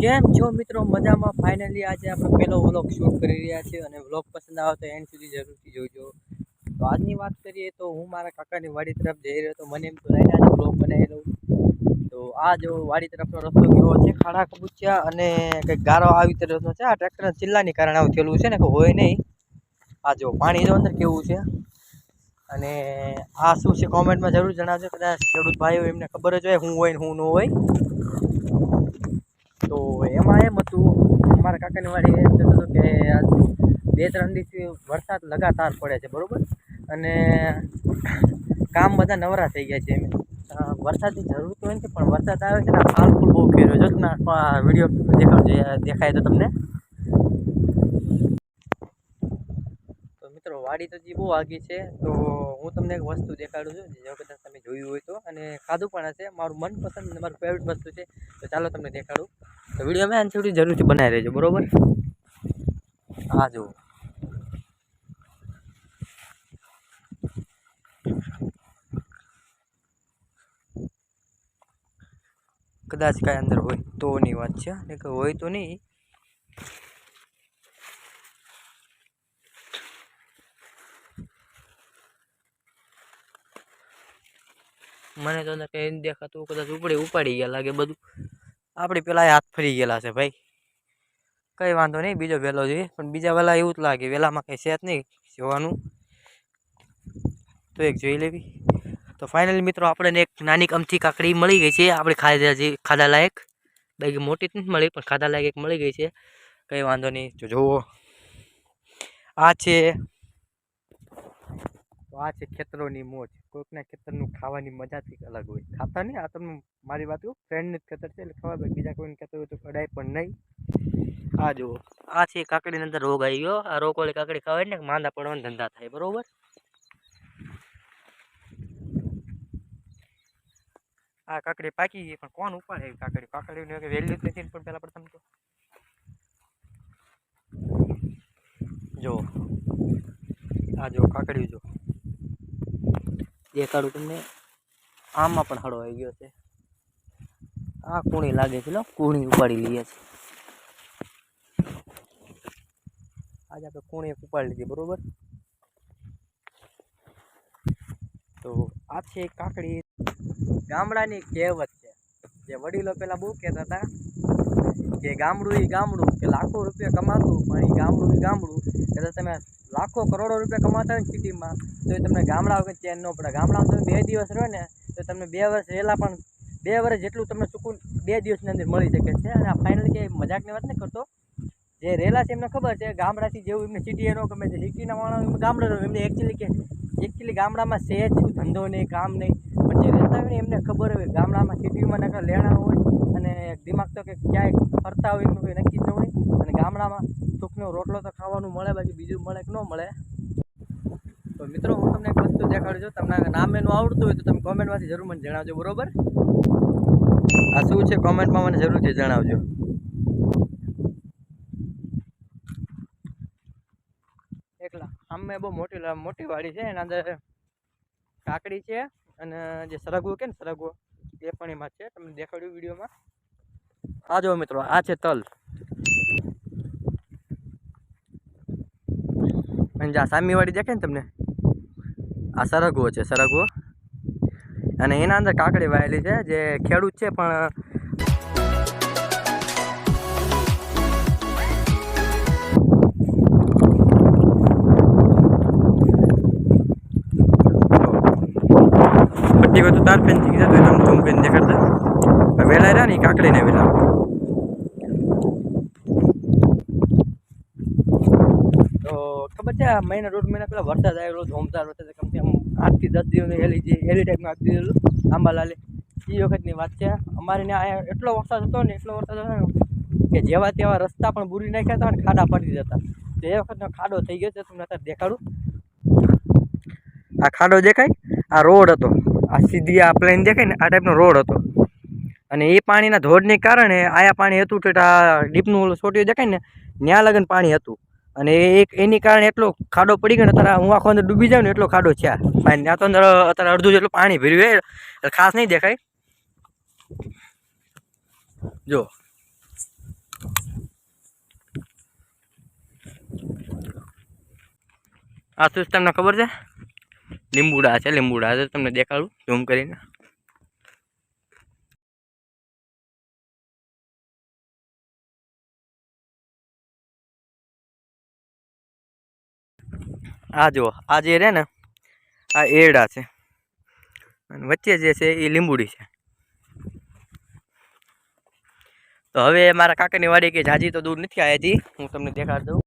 કેમ છો મિત્રો? મજામાં. ફાઇનલી આજે આપણે પહેલો વ્લોગ શૂટ કરી રહ્યા છીએ અને વ્લોગ પસંદ આવે તો એન્ડ સુધી જરૂરથી જોજો. તો આજની વાત કરીએ તો હું મારા કાકાની વાડી તરફ જઈ રહ્યો તો મને એમ તો લઈને આજે વ્લોગ બનાવી લઉં. તો આ જો વાડી તરફનો રસ્તો કેવો છે? ખાડા કબૂચ્યા અને કંઈક ગારો આવી તરફનો છે આ ટ્રેક્ટરના ચિલ્લાની કારણે આવું થયેલું છે ને કે હોય નહીં. આ જો પાણી જો અંદર કેવું છે? અને આ શું છે? કોમેન્ટમાં જરૂર જણાવજો. કદાચ ખેડૂત ભાઈઓ એમને ખબર જ હોય શું હોય ને હું ન હોય તો એમાં એમ હતું મારા કાકાની વાડી એમ થતું હતું કે બે ત્રણ દિવસથી વરસાદ લગાતાર પડે છે, બરાબર? અને કામ બધા નવરા થઈ ગયા છે એમ. વરસાદની જરૂર તો નથી પણ વરસાદ આવે છે ને ફાલ ફૂલ બહુ કર્યો છે ને વીડિયો દેખાવ દેખાય તો તમને. તો મિત્રો, વાડી તો જે બહુ આગી છે, તો હું તમને એક વસ્તુ દેખાડું છું, જે કદાચ તમે જોયું હોય તો. અને ખાધું પણ હશે. મારું મનપસંદ મારું ફેવરેટ વસ્તુ છે, તો ચાલો તમને દેખાડું. તો વીડિયો મેં સુધી જરૂરથી બનાવી રહેજો, બરોબર? હા, જુઓ. કદાચ કાંઈ અંદર હોય તોની વાત છે, ને કે હોય તો નહીં. મને તો અંદર કંઈ દેખાતું, કદાચ ઉપડી, ઉપાડી ગયા લાગે બધું. આપણે પેલા હાથ ફરી ગયેલા છે ભાઈ. કંઈ વાંધો નહીં, બીજો વહેલો જોઈએ. પણ બીજા વહેલા એવું જ લાગે વહેલામાં કંઈ છે નહીં જોવાનું. તો એક જોઈ લેવી. તો ફાઇનલી મિત્રો, આપણને એક નાની કમથી કાકડી મળી ગઈ છે. આપણે ખાધા જે, ખાધા લાયક. બાકી મોટી નથી મળી, પણ ખાધા લાયક એક મળી ગઈ છે. કંઈ વાંધો નહીં જો જુઓ આ છે તો આ છે ખેતરોની મોજ. કોઈકના ખેતરનું ખાવાની મજા જ અલગ હોય. ખાતા નહીં, આ તમને મારી વાત કહું ફ્રેન્ડનું જ ખેતર છે એટલે ખબર હોય બીજા કોઈને ખેતર હોય તો કડાય પણ નહીં. આ જુઓ. આ છે કાકડીની અંદર રોગ આવી ગયો. આ રોગ વાળી કાકડી ખાવાય ને, માંદા પડવાના ધંધા થાય, બરાબર? આ કાકડી પાકી ગઈ, પણ કોણ ઉપાડે એવી કાકડી? કાકડીની કે વેલ્યુ જ નથી પણ પહેલાં પ્રથમ તો. જો આ જો કાકડી જો દેખાડું તમને આમાં પણ હળો આવી ગયો છે. આ કુણી લાગે છે કુણી ઉપાડી લઈએ છે આજે આપણે કુણી ઉપાડી લીધી, બરોબર? તો આ છે કાકડી. ગામડાની કહેવત છે. જે વડીલો પહેલાં બહુ કહેતા હતા કે ગામડું એ ગામડું, કે લાખો રૂપિયા કમાતું, પણ એ ગામડું એ ગામડું. એટલે તમે લાખો કરોડો રૂપિયા કમાતા ને સિટીમાં તો એ તમને ગામડા વગર ચેન ન પડે. ગામડામાં તમે બે દિવસ રહો ને, તો તમને બે વર્ષ રહેલા પણ, બે વર્ષ જેટલું તમને સુકૂન બે દિવસની અંદર મળી શકે છે. અને આ ફાઇનલ કે મજાકની વાત નહીં કરતો. જે રહેલા છે એમને ખબર છે, ગામડાથી જેવું એમને સિટી એનો ગમે છે સિટીના માણસ એમને ગામડે એમને એકચ્યુઅલી કે એકચ્યુઅલી ગામડામાં છે ધંધો નહીં, કામ નહીં. પણ જે રહેતા હોય ને એમને ખબર હોય, ગામડામાં સિટીમાં નકર લેણા હોય, અને દિમાગ તો કે ક્યાંય ફરતા હોય એમનું કંઈ નક્કી ન હોય. અને ગામડામાં સુખનો રોટલો તો ખાવાનું મળે, બાકી બીજું મળે કે ન મળે. તો મિત્રો, હું તમને એક વસ્તુ દેખાડું છું. તમને નામ એનું આવડતું હોય તો તમે કોમેન્ટમાંથી જરૂર મને જણાવજો, બરોબર? આ શું છે? કોમેન્ટમાં મને જરૂરથી જણાવજો. એકલા. આમે બહુ મોટી મોટી વાડી છે. એના અંદર કાકડી છે અને જે સરગવો કે ને, સરગવો, એ પણ એમાં છે. તમને દેખાડ્યું વિડીયોમાં? આ જો મિત્રો, આ છે તલ. અને જ્યાં આ સામી દેખાય ને તમને? આ સરગવો છે, સરગવો. અને એના અંદર કાકડી વાયેલી છે, જે ખેડૂત છે, પણ બધી તો તાર પેન થઈ ગયા તો તમે ઝૂમ પેન દેખાડતા વેલા રહ્યા ને કાકડીને વેલા તો ખબર આ મહિના, દોઢ મહિના પહેલાં વરસાદ આવેલો જોમદાર વરસાદ કમસે આમ આઠથી દસ દિવસની હેલી જે હેલી ટાઈપમાં આપી દીધેલું આંબાલાલે. એ વખતની વાત છે, અમારે ત્યાં અહીંયા એટલો વરસાદ હતો ને, એટલો વરસાદ હતો ને, કે જેવા તેવા રસ્તા પણ બુરી નાખ્યા હતા અને ખાડા પડી જતા તો એ વખતનો ખાડો થઈ ગયો છે, તમને અત્યારે દેખાડું. આ ખાડો દેખાય? આ રોડ હતો. આ સીધી આ પ્લેન દેખાય ને, આ ટાઈપનો રોડ હતો. અને એ પાણીના ધોધને કારણે આયા પાણી હતું, તો આ ડીપનું ઓલું છોટ્યું દેખાય ને ત્યાં લગન પાણી હતું. અને એક, એની કારણે એટલો ખાડો પડી ગયો ને અત્યારે હું આખો અંદર ડૂબી જાવ ને એટલો ખાડો છે પાણી ત્યાં તો અંદર, અત્યારે અડધું જેટલું પાણી ભર્યું હોય ખાસ નહીં દેખાય. જો. આ શું તમને ખબર છે? લીંબુડા છે લીંબુડા. છે તમને દેખાડું, ઝૂમ કરીને. આ જુઓ, આ જે રહે ને, આ એરડા છે. અને વચ્ચે જે છે એ લીંબુડી છે. તો હવે મારા કાકાની વાડી કે જાજી તો દૂર નથી આવી હતી હું તમને દેખાડી દઉં.